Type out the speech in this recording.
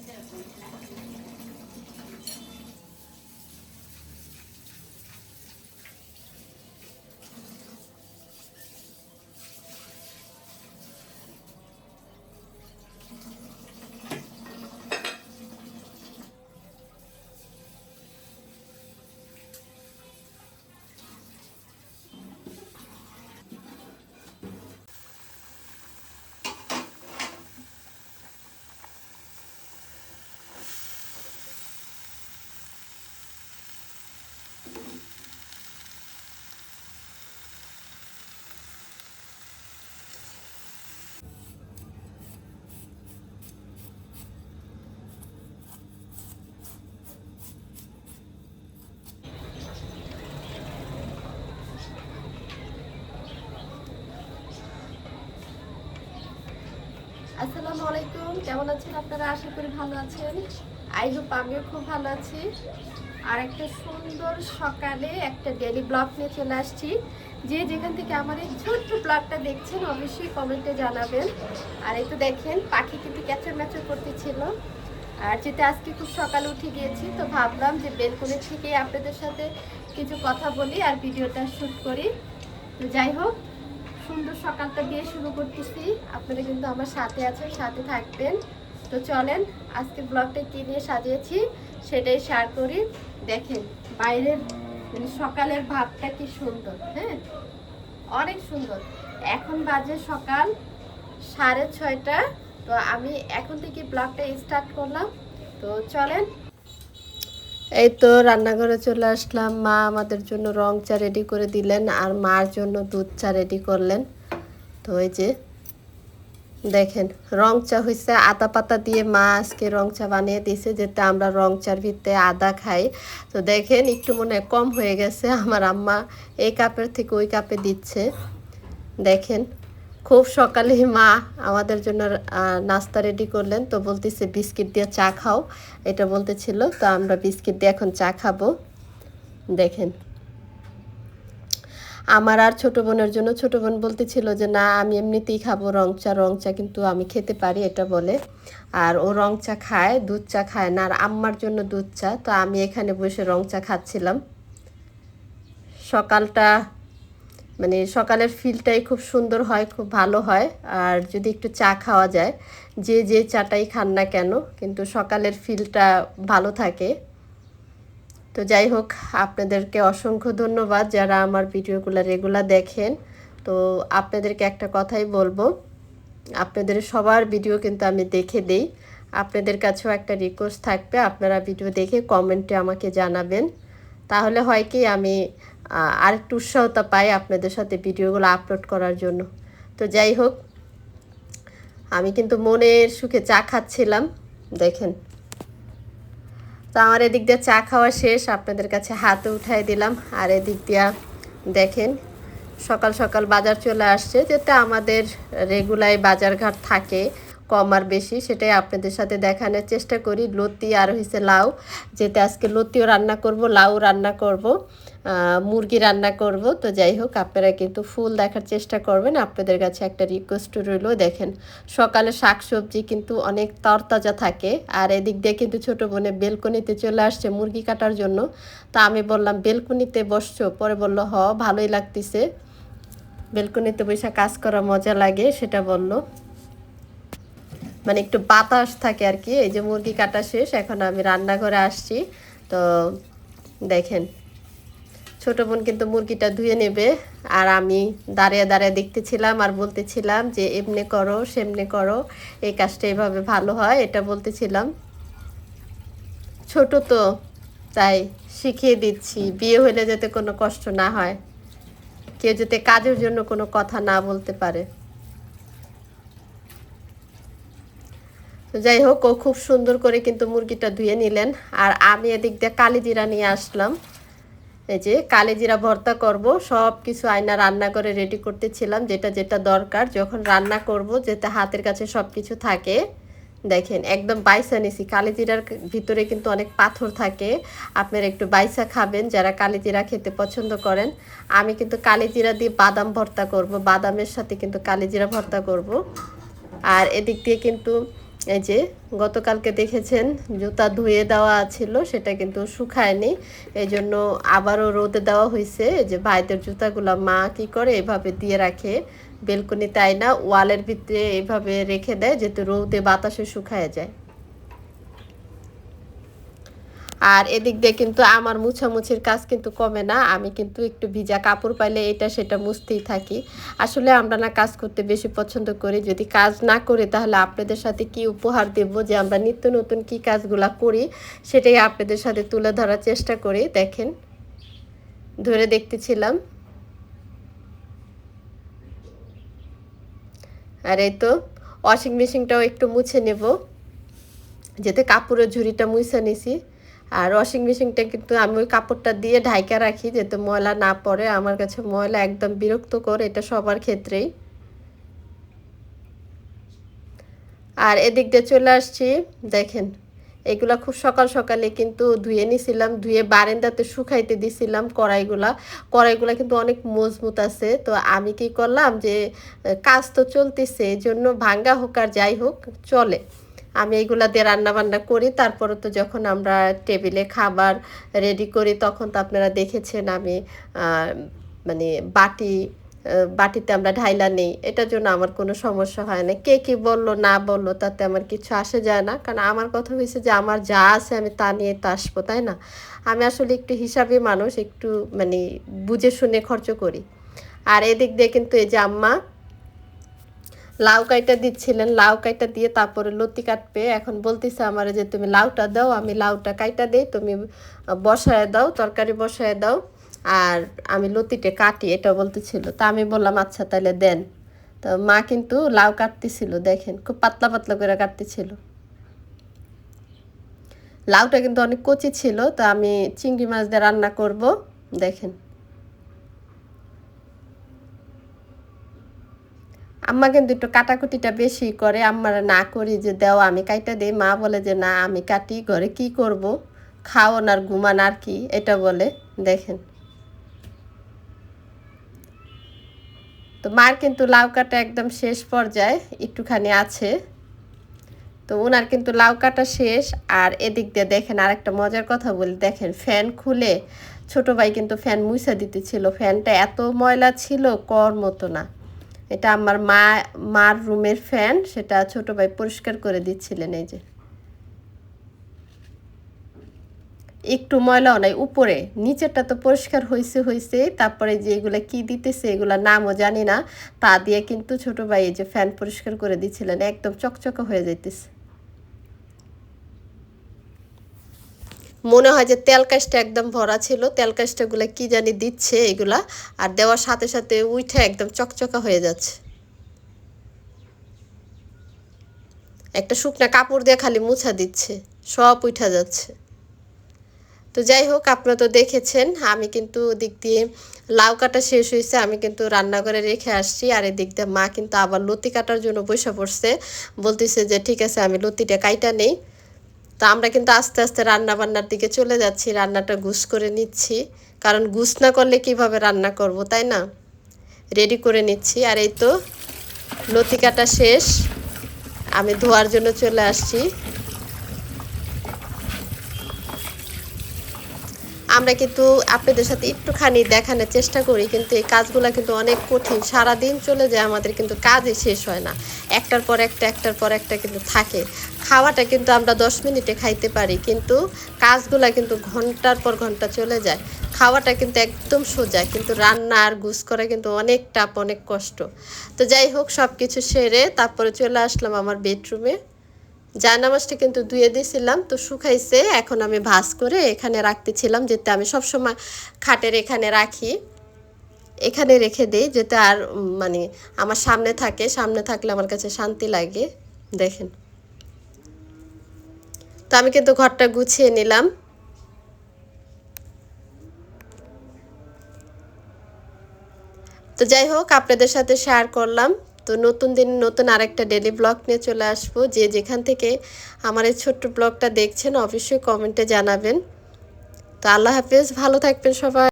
I'm going to আসসালামু আলাইকুম, কেমন আছেন আপনারা? আশা করি ভালো আছেন। আই হোপ আমিও খুব ভালো আছি। আর একটা সুন্দর সকালে একটা ডেলি ব্লগ নিয়ে চলে আসছি। যে যেখান থেকে আমার এই ছোট্ট ব্লগটা দেখছেন, অবশ্যই কমেন্টে জানাবেন। আর তো দেখেন, পাখি কিন্তু ক্যাচার ম্যাচার করতেছিল। আর যেটা আজকে খুব সকালে উঠে গিয়েছি, তো ভাবলাম যে বেলকনি থেকে আপনাদের সাথে কিছু কথা বলি আর ভিডিওটা শ্যুট করি। তো যাই হোক সুন্দর সকালটা দিয়ে শুরু করতেছি। আপনারা কিন্তু আমার সাথে আছেন, সাথে থাকবেন। তো চলেন আজকে ব্লগটা কী নিয়ে সাজিয়েছি সেটাই শেয়ার করি। দেখেন, বাইরের মানে সকালের ভাবটা কি সুন্দর হ্যাঁ? অনেক সুন্দর। এখন বাজে সকাল সাড়ে ছয়টা। তো আমি এখন থেকে ব্লগটা স্টার্ট করলাম। তো চলেন এই তো রান্নাঘরে চলে আসলাম। মা আমাদের জন্য রং চা রেডি করে দিলেন আর মার জন্য দুধ চা রেডি করলেন। তো এই যে, দেখেন, রং চা হয়েছে আদা পাতা দিয়ে মা আজকে রং চা বানিয়ে দিয়েছে যেটা আমরা রং চার ভিতরে আদা খাই। তো দেখেন, একটু মনে কম হয়ে গেছে। আমার আম্মা এই কাপের থেকে ওই কাপে দিচ্ছে। দেখেন খুব সকালে মা আমাদের জন্য নাস্তা রেডি করলেন। তো বলতেছে, বিস্কিট দিয়ে চা খাও। এটা বলতেছিল। তো আমরা বিস্কিট দিয়ে এখন চা খাব। দেখেন। আমার আর ছোট বোনের জন্য, ছোট বোন বলতেছিল যে, না, আমি এমনিতেই খাব রং চা রং চা কিন্তু আমি খেতে পারি, এটা বলে। আর ও রং চা খায়, দুধ চা খায় না, আর আম্মার জন্য দুধ চা। তো আমি এখানে বসে রং চা খাচ্ছিলাম। সকালটা মানে সকালের ফিলটাই খুব সুন্দর হয়, খুব ভালো হয়। আর যদি একটু চা খাওয়া যায়, যে যে চাটাই খান না কেন, কিন্তু সকালের ফিলটা ভালো থাকে। তো যাই হোক, আপনাদেরকে অসংখ্য ধন্যবাদ যারা আমার ভিডিওগুলো রেগুলার দেখেন। তো আপনাদেরকে একটা কথাই বলব, আপনাদের সবার ভিডিও কিন্তু আমি দেখে দেই। আপনাদের কাছেও একটা রিকোয়েস্ট থাকবে, আপনারা ভিডিও দেখে কমেন্টে আমাকে জানাবেন। তাহলে হয় কি, আমি আহ, আরেকটু উৎসাহতা পাই আপনাদের সাথে ভিডিওগুলো আপলোড করার জন্য। তো যাই হোক আমি কিন্তু মনের সুখে চা খাচ্ছিলাম দেখেন। তো আমার এদিক দিয়ে চা খাওয়া শেষ আপনাদের কাছে হাতে উঠাই দিলাম। আর এদিক দিয়া দেখেন সকাল সকাল বাজার চলে আসছে যেটা আমাদের রেগুলার বাজারঘাট থাকে কম আর বেশি, সেটাই আপনাদের সাথে দেখানোর চেষ্টা করি। লতি আর হয়েছে লাউ যেতে আজকে লতিও রান্না করব, লাউ রান্না করব মুরগি রান্না করব। তো যাই হোক, আপনারা কিন্তু ফুল দেখার চেষ্টা করবেন। আপনাদের কাছে একটা রিকোয়েস্ট রইল, দেখেন সকালে শাকসবজি কিন্তু অনেক তরতাজা থাকে, আর এদিক দিয়ে কিন্তু ছোটো বোনে বেলকনিতে চলে আসছে মুরগি কাটার জন্য। তা আমি বললাম, বেলকনিতে বসছো? পরে বলল, হ, ভালোই লাগতেছে। বেলকনিতে বসে কাজ করা মজা লাগে, সেটা বলল। মানে একটু বাতাস থাকে আর কি, এই যে মুরগি কাটা শেষ, এখন আমি রান্নাঘরে আসছি। তো দেখেন, ছোট বোন কিন্তু মুরগিটা ধুয়ে নেবে, আর আমি দাঁড়িয়ে দাঁড়িয়ে দেখতেছিলাম আর বলতেছিলাম যে এমনি করো, সেমনি করো, এই কাজটা এভাবে ভালো হয়, এটা বলতেছিলাম। ছোট তো, তাই শিখিয়ে দিচ্ছি, বিয়ে হলে যাতে কোনো কষ্ট না হয়, কেউ যাতে কাজের জন্য কোনো কথা না বলতে পারে। যাই হোক ও খুব সুন্দর করে কিন্তু মুরগিটা ধুয়ে নিলেন। আর আমি এদিক দিয়ে কালিজিরা নিয়ে আসলাম। এই যে কালিজিরা ভর্তা করব সব কিছু আয়না রান্না করে রেডি করতেছিলাম, যেটা যেটা দরকার। যখন রান্না করব, যেটা হাতের কাছে সব কিছু থাকে, দেখেন, একদম বাইসা নিছি। কালিজিরার ভিতরে কিন্তু অনেক পাথর থাকে। আপনারা একটু বাইসা খাবেন, যারা কালিজিরা খেতে পছন্দ করেন। আমি কিন্তু কালিজিরা দিয়ে বাদাম ভর্তা করব, বাদামের সাথে কিন্তু কালিজিরা ভর্তা করব। আর এদিক দিয়ে কিন্তু এই যে গতকালকে দেখেছেন জুতা ধুয়ে দেওয়া ছিল, সেটা কিন্তু শুকায়নি। এই জন্য আবারও রোদে দেওয়া হয়েছে যে ভাইদের জুতাগুলো মা কি করে এভাবে দিয়ে রাখে? বেলকনি তাই না? ওয়ালের ভিতরে এভাবে রেখে দেয়, যেহেতু রোদে বাতাসে শুকায় যায়। আর এদিক দিয়ে কিন্তু আমার মুছামুছির কাজ কিন্তু কমে না। আমি কিন্তু একটু ভিজা কাপড় পাইলে এটা সেটা মুছতেই থাকি। আসলে আমরা না কাজ করতে বেশি পছন্দ করি। যদি কাজ না করি তাহলে আপনাদের সাথে কি উপহার দেব যে আমরা নিত্য নতুন কি কাজগুলা করি, সেটাই আপনাদের সাথে তুলে ধরার চেষ্টা করি। দেখেন, ধরে দেখতেছিলাম। আর এই তো ওয়াশিং মেশিনটাও একটু মুছে নেব। যেতে কাপড়ের ঝুড়িটা মুছে নিছি। আর ওয়াশিং মেশিনটা কিন্তু আমি ওই কাপড়টা দিয়ে ঢাইকা রাখি যাতে ময়লা না পড়ে। আমার কাছে ময়লা একদম বিরক্তকর, এটা সবার ক্ষেত্রেই। আর এদিক দিয়ে চলে আসছি, দেখেন, এগুলা খুব সকাল সকালে কিন্তু ধুয়ে নিছিলাম, ধুয়ে বারেন্দাতে শুকাইতে দিছিলাম কড়াইগুলা। কড়াইগুলা কিন্তু অনেক মজবুত আছে। তো আমি কি করলাম যে কাজ তো চলতেছে এই জন্য ভাঙ্গা হোক আর যাই হোক, চলে। আমি এইগুলা দিয়ে রান্না বান্না করি। তারপরে তো যখন আমরা টেবিলে খাবার রেডি করি, তখন তো আপনারা দেখেছেন আমি মানে বাটি বাটিতে আমরা ঢাইলা নেই। এটার জন্য আমার কোনো সমস্যা হয় না। কে কি বলল, না বলল, তাতে আমার কিছু আসে যায় না। কারণ আমার কথা হয়েছে যে, আমার যা আছে আমি তা নিয়ে তা আসব, তাই না? আমি আসলে একটু হিসাবে মানুষ, একটু মানে বুঝে শুনে খরচ করি। আর এদিক দিয়ে কিন্তু এই যে আম্মা লাউ কাইটা দিচ্ছিলেন, লাউ কাইটা দিয়ে তারপরে লতি কাটবে। এখন বলতেছে আমার যে, তুমি লাউটা দাও, আমি লাউটা কাইটা দেই, তুমি বসায় দাও, তরকারি বসায় দাও, আর আমি লতিটা কাটি। এটা বলতেছিল। তা আমি বললাম আচ্ছা তাহলে দেন। তো মা কিন্তু লাউ কাটতেছিল, দেখেন, খুব পাতলা পাতলা করে কাটতেছিল। লাউটা কিন্তু অনেক কচি ছিল, তো আমি চিংড়ি মাছ দিয়ে রান্না করব, দেখেন। আম্মা কিন্তু একটু কাটাকুটিটা বেশি করে, আম্মার না করি যে, দেও, আমি কাইটা দিই। মা বলে যে, না, আমি কাটি ঘরে কি করব? খাওয়ান আর ঘুমান আর কি? এটা বলে, দেখেন। তো মার কিন্তু লাউ কাটা একদম শেষ পর্যায়ে একটুখানি আছে। তো ওনার কিন্তু লাউ কাটা শেষ। আর এদিক দিয়ে দেখেন আর একটা মজার কথা বলি। দেখেন ফ্যান খুলে ছোট ভাই কিন্তু ফ্যান মুছা দিতেছিল। ফ্যানটা এত ময়লা ছিল, কর মতো না। এটা আমার মা, মার রুমের ফ্যান, সেটা ছোট ভাই পরিষ্কার করে দিচ্ছিলেন এই যে। একটু ময়লাও নাই, উপরে। নিচেরটা তো পরিষ্কার হয়েছে হয়েছে তারপরে যে এগুলো কি দিতেছে, এগুলা নামও জানি না। তা দিয়ে কিন্তু ছোট ভাই এই যে ফ্যান পরিষ্কার করে দিচ্ছিলেন, একদম চকচকে হয়ে যাইতেছে। মনে হয় যে তেল কাজটা একদম ভরা ছিল, তেল কাজটাগুলো কি জানি দিচ্ছে এগুলা, আর দেওয়ার সাথে সাথে উঠে একদম চকচকা হয়ে যাচ্ছে। একটা শুকনো কাপড় দিয়ে খালি মুছা দিচ্ছে, সব উঠা যাচ্ছে। তো যাই হোক, আপনারা তো দেখেছেন, আমি কিন্তু দিক দিয়ে লাউ কাটা শেষ হয়েছে, আমি কিন্তু রান্নাঘরে রেখে আসছি, আর এদিক দিয়ে মা কিন্তু আবার লতি কাটার জন্য বসে পড়ছে, বলতেছে যে ঠিক আছে, আমি লতিটা কাইটা নেই। তো আমরা কিন্তু আস্তে আস্তে রান্না বান্নার দিকে চলে যাচ্ছি, রান্নাটা গুস করে নিচ্ছি। কারণ গুস না করলে কীভাবে রান্না করব, তাই না? রেডি করে নিচ্ছি। আর এই তো লতিকাটা শেষ। আমি ধোয়ার জন্য চলে আসছি। আমরা কিন্তু আপনাদের সাথে একটুখানি দেখানোর চেষ্টা করি, কিন্তু এই কাজগুলো কিন্তু অনেক কঠিন। সারাদিন চলে যায়, আমাদের কিন্তু কাজই শেষ হয় না। একটার পর একটা, একটার পর একটা কিন্তু থাকে। খাওয়াটা কিন্তু আমরা দশ মিনিটে খাইতে পারি, কিন্তু কাজগুলো কিন্তু ঘণ্টার পর ঘণ্টা চলে যায়। খাওয়াটা কিন্তু একদম সোজা, কিন্তু রান্না আর গুছ করা কিন্তু অনেক টাপ অনেক কষ্ট। তো যাই হোক সব কিছু সেরে তারপরে চলে আসলাম আমার বেডরুমে। জায়নামাজটা কিন্তু ধুয়ে দিয়েছিলাম, তো শুকাইছে। এখন আমি ভাজ করে এখানে রাখতেছিলাম যেতে আমি সবসময় খাটের এখানে রাখি। এখানে রেখে দিই যেতে আর মানে আমার সামনে থাকে, সামনে থাকলে আমার কাছে শান্তি লাগে। দেখেন। তো আমি কিন্তু ঘরটা গুছিয়ে নিলাম। তো যাই হোক, আপনাদের সাথে শেয়ার করলাম। তো নতুন দিন নতুন আরেকটা ডেলি ব্লগ নিয়ে চলে আসব। যে যেখান থেকে আমার এই ছোট্ট ব্লগটা দেখছেন, অবশ্যই কমেন্টে জানাবেন। তো আল্লাহ হাফিজ, ভালো থাকবেন সবাই।